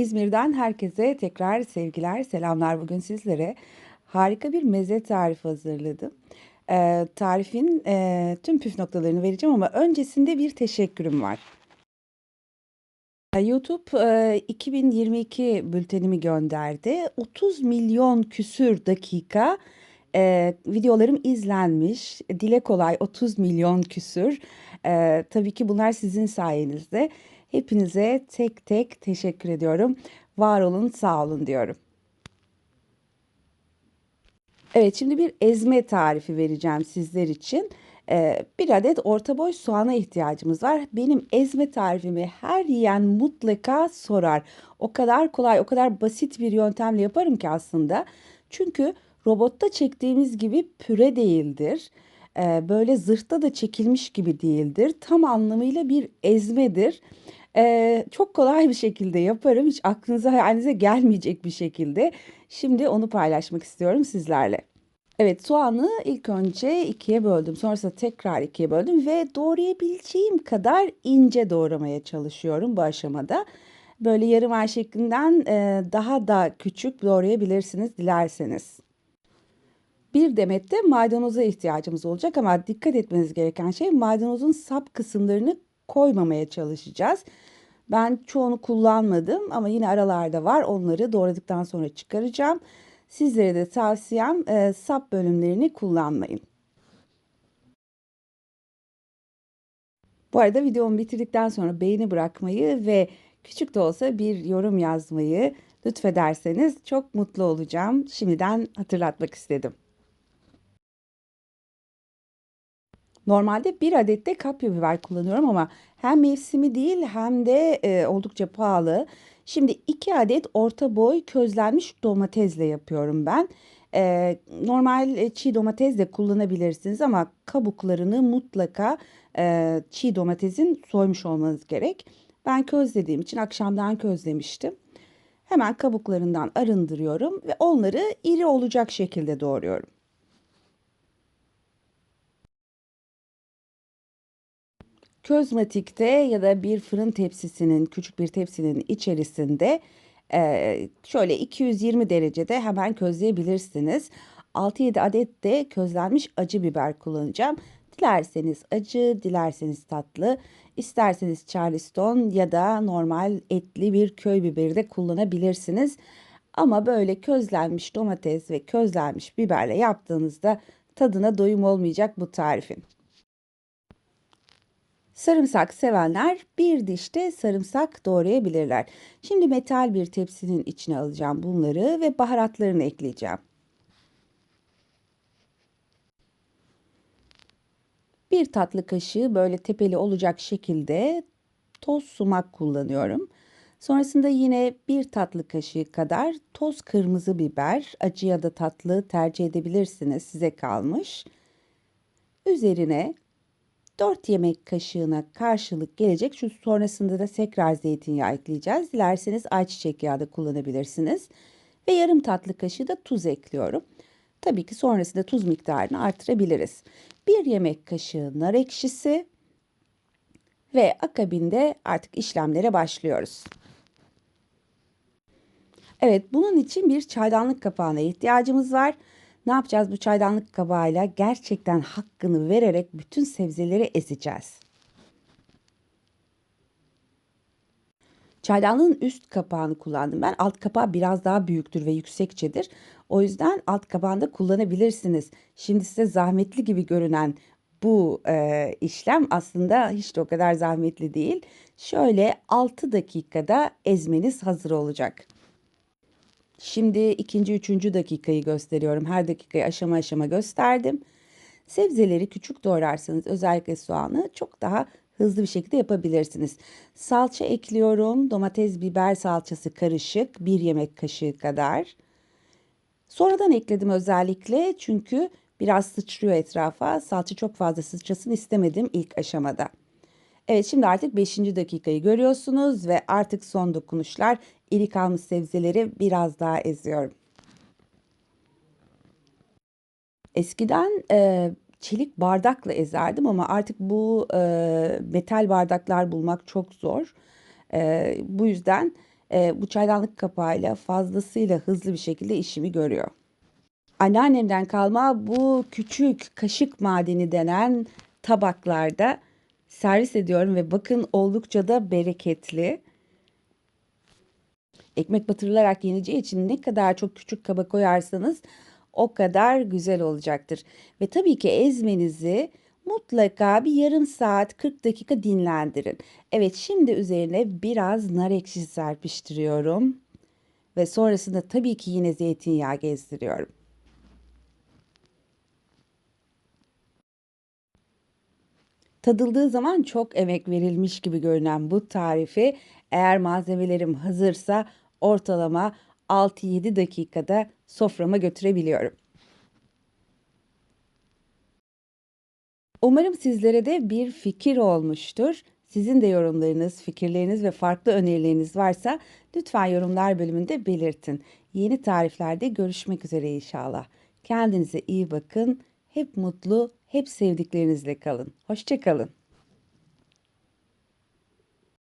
İzmir'den herkese tekrar sevgiler, selamlar. Bugün sizlere harika bir meze tarifi hazırladım. Eee, tarifin eee, tüm püf noktalarını vereceğim ama öncesinde bir teşekkürüm var. Eee, YouTube eee, 2022 bültenimi gönderdi. 30 milyon küsür dakika eee, videolarım izlenmiş. Dile kolay 30 milyon küsür. Eee, tabii ki bunlar sizin sayenizde. Hepinize tek tek teşekkür ediyorum. Var olun, sağ olun diyorum. Evet, şimdi bir ezme tarifi vereceğim sizler için. Ee, bir adet orta boy soğana ihtiyacımız var. Benim ezme tarifimi her yiyen mutlaka sorar. O kadar kolay, o kadar basit bir yöntemle yaparım ki aslında. Çünkü robotta çektiğimiz gibi püre değildir. Ee, böyle zırhta da çekilmiş gibi değildir. Tam anlamıyla bir ezmedir. Ee, çok kolay bir şekilde yaparım. Hiç aklınıza hayalinize gelmeyecek bir şekilde. Şimdi onu paylaşmak istiyorum sizlerle. Evet soğanı ilk önce ikiye böldüm. Sonrasında tekrar ikiye böldüm ve doğrayabileceğim kadar ince doğramaya çalışıyorum bu aşamada. Böyle yarım ay şeklinden daha da küçük doğrayabilirsiniz dilerseniz. Bir demet de maydanoza ihtiyacımız olacak ama dikkat etmeniz gereken şey maydanozun sap kısımlarını koymamaya çalışacağız. Ben çoğunu kullanmadım ama yine aralarda var. Onları doğradıktan sonra çıkaracağım. Sizlere de tavsiyem e, sap bölümlerini kullanmayın. Bu arada videomu bitirdikten sonra beğeni bırakmayı ve küçük de olsa bir yorum yazmayı lütfederseniz çok mutlu olacağım. Şimdiden hatırlatmak istedim. Normalde bir adet de kapya biber kullanıyorum ama hem mevsimi değil hem de e, oldukça pahalı. Şimdi iki adet orta boy közlenmiş domatesle yapıyorum ben. E, normal çiğ domates de kullanabilirsiniz ama kabuklarını mutlaka e, çiğ domatesin soymuş olmanız gerek. Ben közlediğim için akşamdan közlemiştim. Hemen kabuklarından arındırıyorum ve onları iri olacak şekilde doğruyorum. Közmatikte ya da bir fırın tepsisinin, küçük bir tepsinin içerisinde e, şöyle 220 derecede hemen közleyebilirsiniz. 6-7 adet de közlenmiş acı biber kullanacağım. Dilerseniz acı, dilerseniz tatlı, isterseniz charleston ya da normal etli bir köy biberi de kullanabilirsiniz. Ama böyle közlenmiş domates ve közlenmiş biberle yaptığınızda tadına doyum olmayacak bu tarifin. Sarımsak sevenler bir dişte sarımsak doğrayabilirler. Şimdi metal bir tepsinin içine alacağım bunları ve baharatlarını ekleyeceğim. Bir tatlı kaşığı böyle tepeli olacak şekilde toz sumak kullanıyorum. Sonrasında yine bir tatlı kaşığı kadar toz kırmızı biber, acı ya da tatlı tercih edebilirsiniz size kalmış. Üzerine 4 yemek kaşığına karşılık gelecek. Şu sonrasında da tekrar zeytinyağı ekleyeceğiz. Dilerseniz ayçiçek yağı da kullanabilirsiniz. Ve yarım tatlı kaşığı da tuz ekliyorum. Tabii ki sonrasında tuz miktarını artırabiliriz. Bir yemek kaşığı nar ekşisi ve akabinde artık işlemlere başlıyoruz. Evet bunun için bir çaydanlık kapağına ihtiyacımız var. Ne yapacağız bu çaydanlık kabağıyla? Gerçekten hakkını vererek bütün sebzeleri ezeceğiz. Çaydanlığın üst kapağını kullandım ben. Alt kapağı biraz daha büyüktür ve yüksekçedir. O yüzden alt kapağını da kullanabilirsiniz. Şimdi size zahmetli gibi görünen bu e, işlem aslında hiç de o kadar zahmetli değil. Şöyle 6 dakikada ezmeniz hazır olacak. Şimdi ikinci, üçüncü dakikayı gösteriyorum. Her dakikayı aşama aşama gösterdim. Sebzeleri küçük doğrarsanız özellikle soğanı çok daha hızlı bir şekilde yapabilirsiniz. Salça ekliyorum. Domates, biber salçası karışık. Bir yemek kaşığı kadar. Sonradan ekledim özellikle çünkü biraz sıçrıyor etrafa. Salça çok fazla sıçrasın istemedim ilk aşamada. Evet şimdi artık 5. dakikayı görüyorsunuz ve artık son dokunuşlar iri kalmış sebzeleri biraz daha eziyorum. Eskiden e, çelik bardakla ezerdim ama artık bu e, metal bardaklar bulmak çok zor. E, bu yüzden e, bu çaydanlık kapağıyla fazlasıyla hızlı bir şekilde işimi görüyor. Anneannemden kalma bu küçük kaşık madeni denen tabaklarda servis ediyorum ve bakın oldukça da bereketli. Ekmek batırılarak yeneceği için ne kadar çok küçük kaba koyarsanız o kadar güzel olacaktır. Ve tabii ki ezmenizi mutlaka bir yarım saat 40 dakika dinlendirin. Evet şimdi üzerine biraz nar ekşisi serpiştiriyorum. Ve sonrasında tabii ki yine zeytinyağı gezdiriyorum. Tadıldığı zaman çok emek verilmiş gibi görünen bu tarifi eğer malzemelerim hazırsa ortalama 6-7 dakikada soframa götürebiliyorum. Umarım sizlere de bir fikir olmuştur. Sizin de yorumlarınız, fikirleriniz ve farklı önerileriniz varsa lütfen yorumlar bölümünde belirtin. Yeni tariflerde görüşmek üzere inşallah. Kendinize iyi bakın. Hep mutlu, hep sevdiklerinizle kalın. Hoşçakalın.